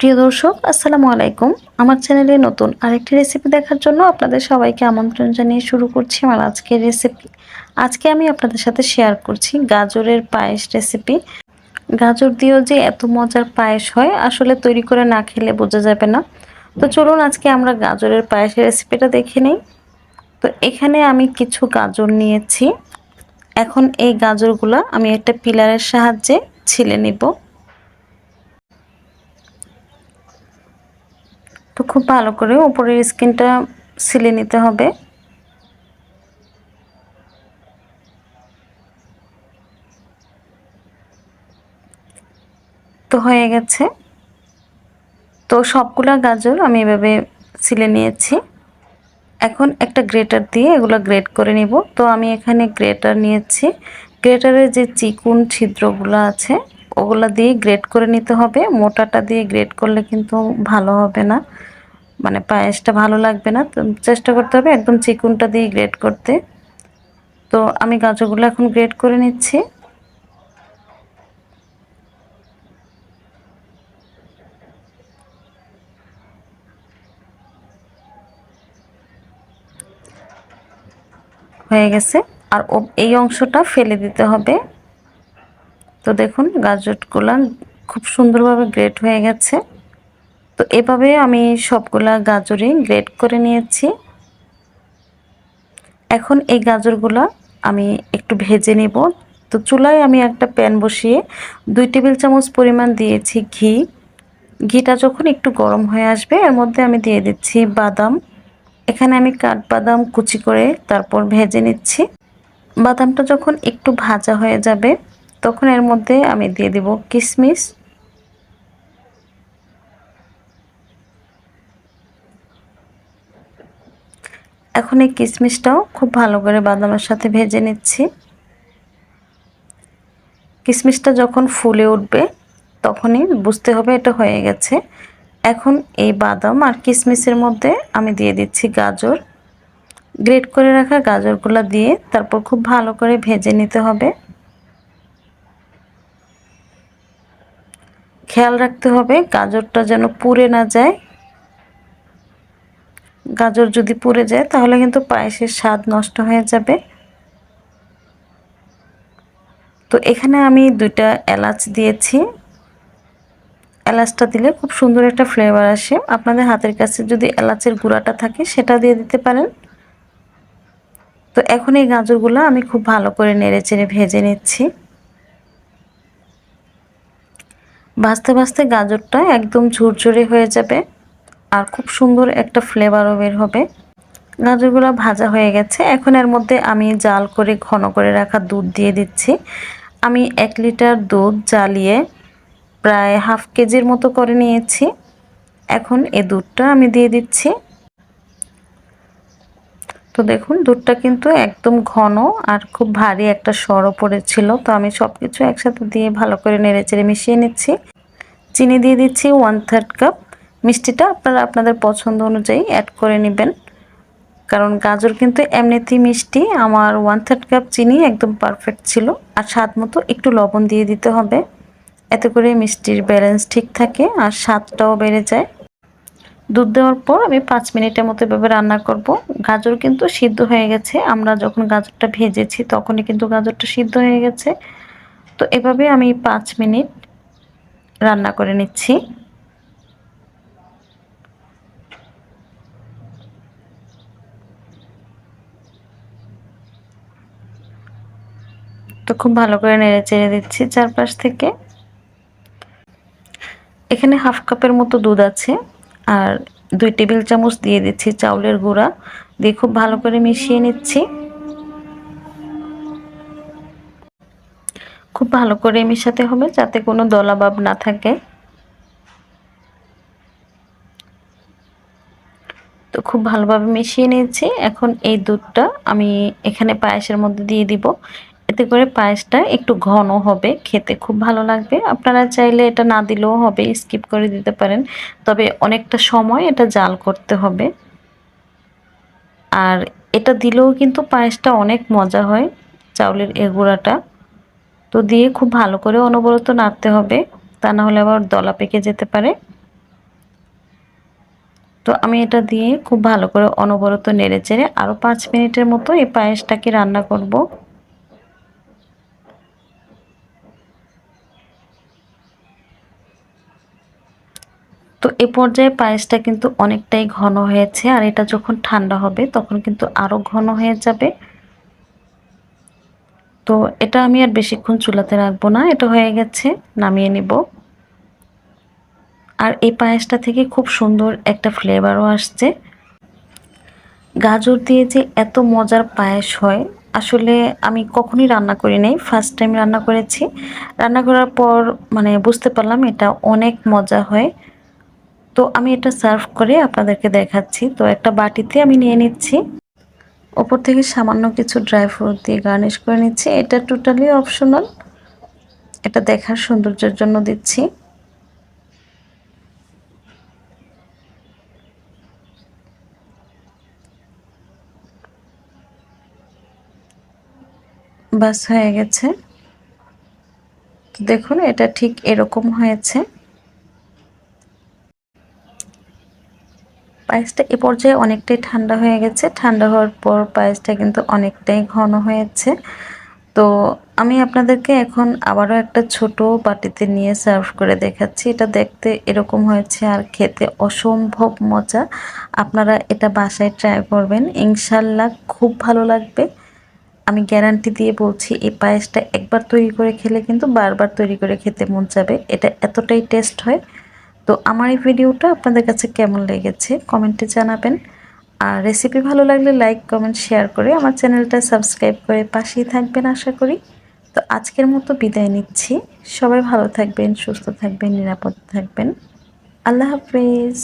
প্রিয় দর্শক, আসসালামু আলাইকুম। আমার চ্যানেলে নতুন আরেকটি রেসিপি দেখার জন্য আপনাদের সবাইকে আমন্ত্রণ জানিয়ে শুরু করছি আমার আজকের রেসিপি আজকে আমি আপনাদের সাথে শেয়ার করছি গাজরের পায়েস রেসিপি গাজর দিয়েও যে এত মজার পায়েস হয়, আসলে তৈরি করে না খেলে বোঝা যাবে না। তো চলুন আজকে আমরা গাজরের পায়েসের রেসিপিটা দেখে নিই। তো এখানে আমি কিছু গাজর নিয়েছি। এখন এই গাজরগুলো আমি একটা পিলারের সাহায্যে ছিলে নিব। তো খুব ভালো করে উপরের স্কিনটা সিলে নিতে হবে। তো হয়ে গেছে। তো সবগুলা গাজর আমি এভাবে সিলে নিয়েছি। এখন একটা গ্রেটার দিয়ে এগুলো গ্রেট করে নিব। তো আমি এখানে গ্রেটার নিয়েছি। গ্রেটারের যে চিকুন ছিদ্রগুলো আছে ওগুলো দিয়ে গ্রেট করে নিতে হবে। মোটাটা দিয়ে গ্রেট করলে কিন্তু ভালো হবে না। মানে পায়েসটা ভালো লাগবে না। তো চেষ্টা করতে হবে একদম চিকুনটা দিয়ে গ্রেট করতে। তো আমি গাজরগুলো এখন গ্রেট করে নিচ্ছি। হয়ে গেছে। আর এই অংশটা ফেলে দিতে হবে। তো দেখুন গাজরগুলো খুব সুন্দরভাবে গ্রেট হয়ে গেছে। তো এভাবে আমি সবগুলা গাজরই গ্রেট করে নিয়েছি। এখন এই গাজরগুলা আমি একটু ভেজে নিব। তো চুলায় আমি একটা প্যান বসিয়ে দুই টেবিল চামচ পরিমাণ দিয়েছি ঘি। ঘিটা যখন একটু গরম হয়ে আসবে, এর মধ্যে আমি দিয়ে দিচ্ছি বাদাম। এখানে আমি কাঠবাদাম কুচি করে তারপর ভেজে নিচ্ছি। বাদামটা যখন একটু ভাজা হয়ে যাবে তখন এর মধ্যে আমি দিয়ে দিব কিশমিশ এখন এই কিশমিশটাও খুব ভালো করে বাদামের সাথে ভেজে নিচ্ছি। কিশমিশটা যখন ফুলে উঠবে, তখনই বুঝতে হবে এটা হয়ে গেছে। এখন এই বাদাম আর কিশমিশের মধ্যে আমি দিয়ে দিচ্ছি গাজর। গ্রেট করে রাখা গাজরগুলো দিয়ে তারপর খুব ভালো করে ভেজে নিতে হবে। খেয়াল রাখতে হবে, গাজরটা যেন পুড়ে না যায়। গাজর যদি পুড়ে যায়, তাহলে কিন্তু পায়েসের স্বাদ নষ্ট হয়ে যাবে। তো এখানে আমি দুইটা এলাচ দিয়েছি। এলাচটা দিলে খুব সুন্দর একটা ফ্লেভার আসে। আপনাদের হাতের কাছে যদি এলাচের গুঁড়াটা থাকে, সেটা দিয়ে দিতে পারেন। তো এখন এই গাজরগুলো আমি খুব ভালো করে নেড়ে চেড়ে ভেজে নিচ্ছি। ভাজতে ভাজতে গাজরটা একদম ঝুরঝুরে হয়ে যাবে আর খুব সুন্দর একটা ফ্লেভারও বের হবে। গাজরগুলো ভাজা হয়ে গেছে। এখন এর মধ্যে আমি জাল করে ঘন করে রাখা দুধ দিয়ে দিচ্ছি। আমি এক লিটার দুধ জ্বালিয়ে প্রায় হাফ কেজির মতো করে নিয়েছি। এখন এ দুধটা আমি দিয়ে দিচ্ছি। তো দেখুন, দুধটা কিন্তু একদম ঘন আর খুব ভারী একটা সরও পড়েছিল। তো আমি সব কিছু একসাথে দিয়ে ভালো করে নেড়ে চেড়ে মিশিয়ে নিচ্ছি। চিনি দিয়ে দিচ্ছি ওয়ান থার্ড কাপ মিষ্টিটা আপনারা আপনাদের পছন্দ অনুযায়ী অ্যাড করে নেবেন। কারণ গাজর কিন্তু এমনিতেই মিষ্টি। আমার ওয়ান থার্ড কাপ চিনি একদম পারফেক্ট ছিল। আর স্বাদ মতো একটু লবণ দিয়ে দিতে হবে। এতে করে মিষ্টির ব্যালেন্স ঠিক থাকে আর স্বাদটাও বেড়ে যায়। দুধ দেওয়ার পর আমি পাঁচ মিনিটের মতো এভাবে রান্না করব। গাজর কিন্তু সিদ্ধ হয়ে গেছে। আমরা যখন গাজরটা ভেজেছি তখনই কিন্তু গাজরটা সিদ্ধ হয়ে গেছে। তো এভাবে আমি পাঁচ মিনিট রান্না করে নিচ্ছি। তো খুব ভালো করে নেড়ে চেড়ে দিচ্ছি চারপাশ থেকে। এখানে হাফ কাপের মতো দুধ আছে। আর দুই টেবিল চামচ দিয়ে দিচ্ছি চাউলের গুঁড়া। দিয়ে খুব ভালো করে মিশিয়ে নিচ্ছি। খুব ভালো করে মিশাতে হবে যাতে কোনো দলাভাব না থাকে। তো খুব ভালোভাবে মিশিয়ে নিয়েছি। এখন এই দুধটা আমি এখানে পায়েসের মধ্যে দিয়ে দিব। এতে করে পায়েসটা একটু ঘন হবে, খেতে খুব ভালো লাগবে। আপনারা চাইলে এটা না দিলেও হবে, স্কিপ করে দিতে পারেন। তবে অনেকটা সময় এটা জাল করতে হবে। আর এটা দিলেও কিন্তু পায়েসটা অনেক মজা হয়, চাউলের এগুড়াটা তো দিয়ে খুব ভালো করে অনবরত নাড়তে হবে, তা না হলে আবার দলা পেকে যেতে পারে। তো আমি এটা দিয়ে খুব ভালো করে অনবরত নেড়ে চেড়ে আরও পাঁচ মিনিটের মতো এই পায়েসটাকে রান্না করব। তো এ পর্যায়ে পায়েসটা কিন্তু অনেকটাই ঘন হয়েছে, আর এটা যখন ঠান্ডা হবে তখন কিন্তু আরও ঘন হয়ে যাবে। তো এটা আমি আর বেশিক্ষণ চুলাতে রাখব না, এটা হয়ে গেছে, নামিয়ে নিব। আর এই পায়েসটা থেকে খুব সুন্দর একটা ফ্লেভারও আসছে। গাজর দিয়ে যে এত মজার পায়েস হয়, আসলে আমি কখনই রান্না করি নাই ফার্স্ট টাইম রান্না করেছি। রান্না করার পর মানে বুঝতে পারলাম এটা অনেক মজা হয়। তো আমি এটা সার্ভ করে আপনাদেরকে দেখাচ্ছি। তো একটা বাটিতে আমি নিয়ে নিচ্ছি। ওপর থেকে সামান্য কিছু ড্রাই ফ্রুট দিয়ে গার্নিশ করে নিচ্ছি। এটা টোটালি অপশনাল। এটা দেখার সৌন্দর্যের জন্য দিচ্ছি। বাস হয়ে গেছে। দেখুন, এটা ঠিক এরকম হয়েছে। পায়েসটা এ পর্যায়ে অনেকটাই ঠান্ডা হয়ে গেছে। ঠান্ডা হওয়ার পর পায়েসটা কিন্তু অনেকটাই ঘন হয়েছে। তো আমি আপনাদেরকে এখন আবারও একটা ছোট বাটিতে নিয়ে সার্ভ করে দেখাচ্ছি। এটা দেখতে এরকম হয়েছে আর খেতে অসম্ভব মজা। আপনারা এটা বাসায় ট্রাই করবেন। ইনশাল্লাহ খুব ভালো লাগবে। আমি গ্যারান্টি দিয়ে বলছি, এই পায়েসটা একবার তৈরি করে খেলে কিন্তু বারবার তৈরি করে খেতে মন যাবে এটা এতটাই টেস্ট হয়। তো আমার এই ভিডিওটা আপনাদের কাছে কেমন লেগেছে কমেন্টে জানাবেন। আর রেসিপি ভালো লাগলে লাইক কমেন্ট শেয়ার করে আমার চ্যানেলটা সাবস্ক্রাইব করে পাশেই থাকবেন আশা করি। তো আজকের মতো বিদায় নিচ্ছি। সবাই ভালো থাকবেন, সুস্থ থাকবেন, নিরাপদ থাকবেন। আল্লাহ হাফিজ।